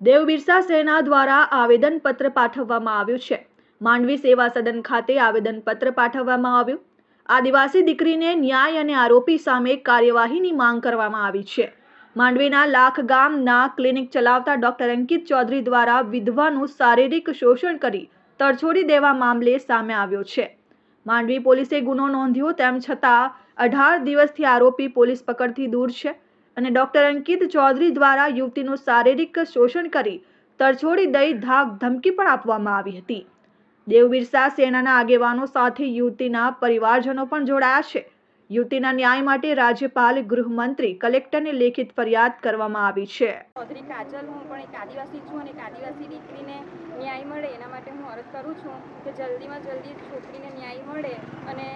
દેવ સેના દ્વારા આવેદનપત્ર પાઠવવામાં આવ્યું છે. માંડવી સેવા સદન ખાતે આવેદનપત્ર પાઠવવામાં આવ્યું. આદિવાસી દીકરીને ન્યાય અને આરોપી સામે કાર્યવાહીની માંગ કરવામાં આવી છે. માંડવીના લાખ ગામના ક્લિનિક ચલાવતા ડોક્ટર અંકિત ચૌધરી દ્વારા વિધવાનું શારીરિક શોષણ કરી તરછોડી દેવા મામલે સામે આવ્યો છે. માંડવી પોલીસે ગુનો નોંધ્યો તેમ છતાં અઢાર દિવસથી આરોપી પોલીસ પકડથી દૂર છે. અને ડોક્ટર અંકિત ચૌધરી દ્વારા યુવતીનું શારીરિક શોષણ કરી તરછોડી દઈ ધાક ધમકી પણ આપવામાં આવી હતી. દેવ બિરસા સેનાના આગેવાનો સાથે યુવતીના પરિવારજનો પણ જોડાયા છે. યુવતીના ન્યાય માટે રાજ્યપાલ, ગૃહમંત્રી, કલેક્ટરને લેખિત ફરિયાદ કરવામાં આવી છે. ચૌધરી કાજલ, હું પણ એક આદિવાસી છું અને એક આદિવાસી દીકરીને ન્યાય મળે એના માટે હું અરજ કરું છું કે જલ્દીમાં જલ્દી છોકરીને ન્યાય મળે અને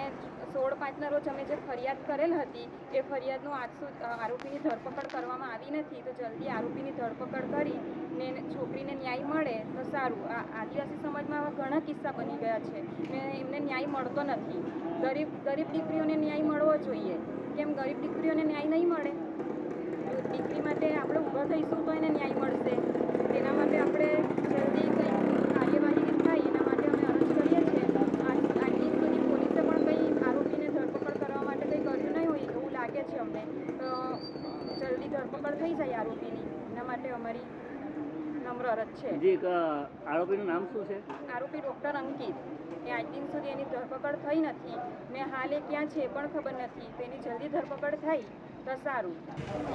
સોળ પાંચના રોજ અમે જે ફરિયાદ કરેલ હતી, એ ફરિયાદનું આજ આરોપીની ધરપકડ કરવામાં આવી નથી. તો જલ્દી આરોપીની ધરપકડ કરી ને છોકરીને ન્યાય મળે તો સારું. આ આદિવાસી સમાજમાં આવા ઘણા કિસ્સા બની ગયા છે. ને એમને ન્યાય મળતો નથી. ગરીબ ગરીબ દીકરીઓને ન્યાય મળવો જોઈએ. કેમ ગરીબ દીકરીઓને ન્યાય નહીં મળે? દીકરી માટે આપણે ઊભા થઈશું તો એને ન્યાય મળશે. તેના માટે આપણે જલ્દી કંઈ કાર્યવાહી થાય એના માટે અમે અરજ કરીએ છીએ આજ આટલી સુધી પોલીસે પણ કંઈ આરોપીને ધરપકડ કરવા માટે કંઈ કર્યું નહીં હોય એવું લાગે છે અમને તો જલ્દી ધરપકડ થઈ જાય આરોપીની એના માટે અમારી નમ્ર અરજ છે. જે એક આરોપીનું નામ શું છે? આરોપી ડૉક્ટર અંકિત. એ આજ દિન સુધી એની ધરપકડ થઈ નથી. ને હાલ એ ક્યાં છે એ પણ ખબર નથી. તેની જલ્દી ધરપકડ થાય તો સારું.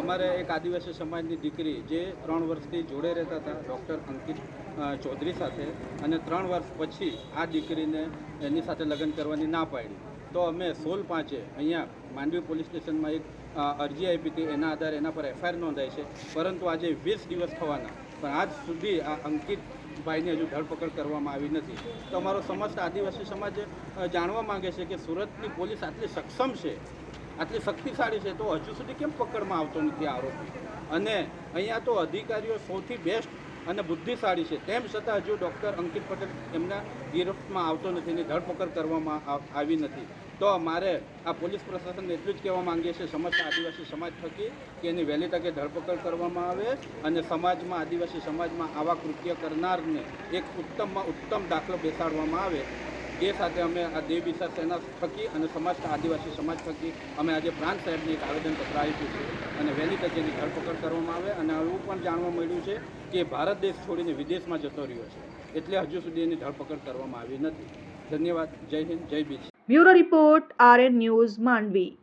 અમારે એક આદિવાસી સમાજની દીકરી જે ત્રણ વર્ષથી જોડે રહેતા હતા ડૉક્ટર અંકિત ચૌધરી સાથે અને ત્રણ વર્ષ પછી આ દીકરીને એની સાથે લગ્ન કરવાની ના પાડી. તો અમે સોલ પાંચે અહીંયા માંડવી પોલીસ સ્ટેશનમાં એક અરજી આપી હતી. એના આધારે એના પર એફઆઈઆર નોંધાઈ છે. પરંતુ આજે વીસ દિવસ થવાના. પણ આજ સુધી આ અંકિત ભાઈની હજુ ધરપકડ કરવામાં આવી નથી. તો અમારો સમસ્ત આદિવાસી સમાજ જાણવા માંગે છે કે સુરતની પોલીસ આટલી સક્ષમ છે, આટલી શક્તિશાળી છે, તો હજુ સુધી કેમ પકડમાં આવતો નથી આરોપી? અને અહીંયા તો અધિકારીઓ સૌથી બેસ્ટ અને બુદ્ધિશાળી છે. તેમ છતાં હજુ ડૉક્ટર અંકિત પટેલ એમના ગિરફ્તમાં આવતો નથી એની ધરપકડ કરવામાં આવી નથી. તો મારે આ પોલીસ પ્રશાસનને એટલું જ કહેવા માંગીએ છીએ સમસ્ત આદિવાસી સમાજ થકી કે એની વહેલી તકે ધરપકડ કરવામાં આવે અને સમાજમાં, આદિવાસી સમાજમાં આવા કૃત્ય કરનારને એક ઉત્તમમાં ઉત્તમ દાખલો બેસાડવામાં આવે એ સાથે અમે આ દેવ બિરસા સેના થકી અને સમસ્ત આદિવાસી સમાજ થકી અમે આજે પ્રાંત સાહેબને એક આવેદનપત્ર આપ્યું છે અને વહેલી તકે એની ધરપકડ કરવામાં આવે અને એવું પણ જાણવા મળ્યું છે કે ભારત દેશ છોડીને વિદેશમાં જતો રહ્યો છે. એટલે હજુ સુધી એની ધરપકડ કરવામાં આવી નથી. ધન્યવાદ. જય હિન્દ. જય બીજ bureau report RN news Mandvi.